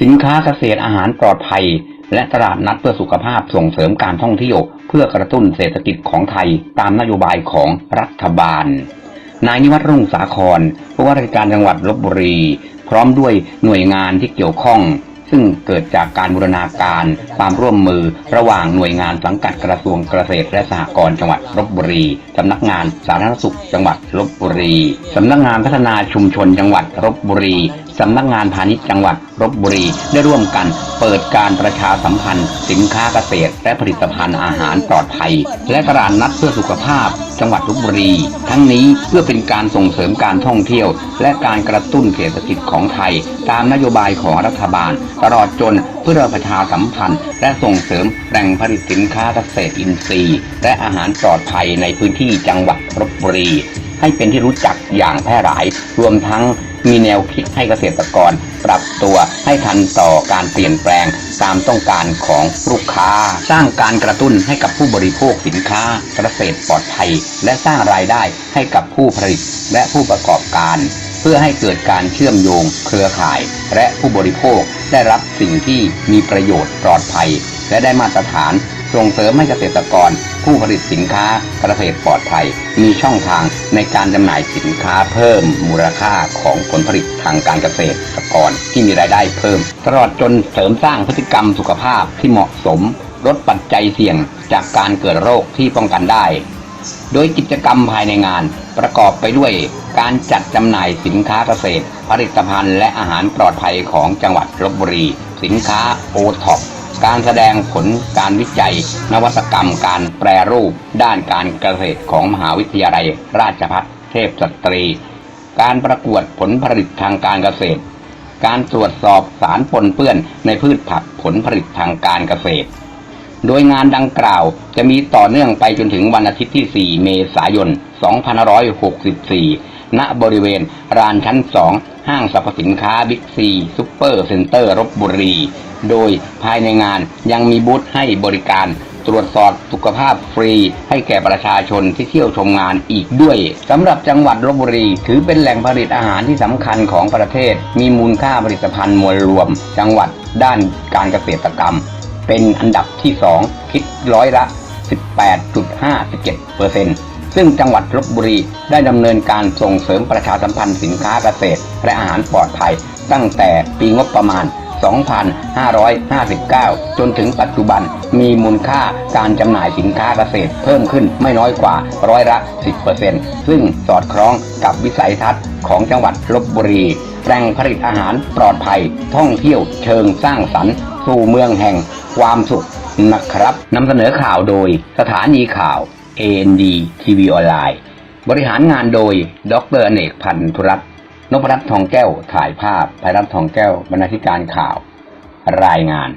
สินค้าเกษตรอาหารปลอดภัย และตลาดนัดเพื่อสุขภาพส่งเสริมการท่องเที่ยว เพื่อกระตุ้นเศรษฐกิจของไทยตามนโยบายของรัฐบาล นายนิวัฒน์รุ่งสาครผู้ว่าราชการจังหวัดลบบุรี พร้อมด้วยหน่วยงานที่เกี่ยวข้อง ซึ่งเกิดจากการบูรณาการความร่วมมือ ระหว่างหน่วยงานสังกัดกระทรวงเกษตรและสหกรณ์จังหวัดลบบุรีสำนักงานสาธารณสุขจังหวัดลบบุรีสำนักงานพัฒนาชุมชนจังหวัดลบบุรี สำนักงานพาณิชย์จังหวัดลบบุรี ได้ร่วมกันเปิดการประชาสัมพันธ์ สินค้าเกษตร และผลิตภัณฑ์อาหารปลอดภัย และตลาดนัดเพื่อสุขภาพ จังหวัดลบบุรี ทั้งนี้เพื่อเป็นการส่งเสริมการท่องเที่ยว และการกระตุ้นเศรษฐกิจของไทย ตามนโยบายของรัฐบาล ตลอดจนเพื่อประชาสัมพันธ์ และส่งเสริมแหล่งผลิตสินค้าเกษตรอินทรีย์ และอาหารปลอดภัยในพื้นที่จังหวัดลบบุรี ให้เป็นที่รู้จักอย่างแพร่หลายรวมทั้ง มีแนวคิดให้เกษตรกรปรับตัวให้ทันต่อการเปลี่ยนแปลงตามต้องการของลูกค้า สร้างการกระตุ้นให้กับผู้บริโภคสินค้าเกษตรปลอดภัย และสร้างรายได้ให้กับผู้ผลิตและผู้ประกอบการ เพื่อให้เกิดการเชื่อมโยง เครือข่าย และผู้บริโภคได้รับสิ่งที่มีประโยชน์ปลอดภัย และได้มาตรฐาน ส่งเสริมให้เกษตรกร ผู้ผลิตสินค้าเกษตรปลอดภัย มีช่องทางในการจำหน่ายสินค้าเพิ่มมูลค่าของผลผลิตทางการเกษตรกรที่มีรายได้เพิ่ม ตลอดจนเสริมสร้างพฤติกรรมสุขภาพที่เหมาะสมลดปัจจัยเสี่ยงจากการเกิดโรคที่ป้องกันได้ โดยกิจกรรมภายในงานประกอบไปด้วยการจัดจำหน่ายสินค้าเกษตร ผลิตภัณฑ์และอาหารปลอดภัยของจังหวัดลบบุรี สินค้าโอท็อป การแสดงผลการวิจัย นวัตกรรม การแปรรูป ด้านการเกษตรของมหาวิทยาลัย ราชภัฏเทพสตรี การประกวดผลผลิตทางการเกษตร การตรวจสอบสารปนเปื้อนในพืชผักผลผลิตทางการเกษตร โดยงานดังกล่าวจะมีต่อเนื่องไปจนถึงวันอาทิตย์ที่ 4 เมษายน 2564 ณบริเวณลานชั้น2ห้างสรรพสินค้าบิ๊กซีซูเปอร์เซ็นเตอร์รบบุรี โดยภายในงานยังมีบูธให้บริการตรวจสอบสุขภาพฟรีให้แก่ประชาชนที่เที่ยวชมงานอีกด้วยสำหรับจังหวัดลบบุรี ถือเป็นแหล่งผลิตอาหารที่สำคัญของประเทศ มีมูลค่าผลิตภัณฑ์มวลรวม จังหวัดด้านการเกษตรกรรม เป็นอันดับที่ 2 คิดร้อยละ 18.57เปอร์เซ็นต์ ซึ่งจังหวัดลบบุรีได้ดำเนินการส่งเสริมประชาสัมพันธ์สินค้าเกษตร และอาหารปลอดภัย ตั้งแต่ปีงบประมาณ 2,559 จนถึงปัจจุบันมีมูลค่าการจำหน่ายสินค้าเกษตร เพิ่มขึ้นไม่น้อยกว่าร้อยละ 10%ซึ่งสอดคล้องกับวิสัยทัศน์ของจังหวัดลบบุรีแหล่งผลิตอาหารปลอดภัย ท่องเที่ยวเชิงสร้างสรรค์ สู่เมืองแห่งความสุขนะครับนำเสนอข่าวโดยสถานีข่าว AND TV ออนไลน์ บริหารงานโดย ดรอเนกพันธุรัตน์นพรัตน์ทองแก้ว ถ่ายภาพภัยรัตน์ทองแก้ว บรรณาธิการข่าว รายงาน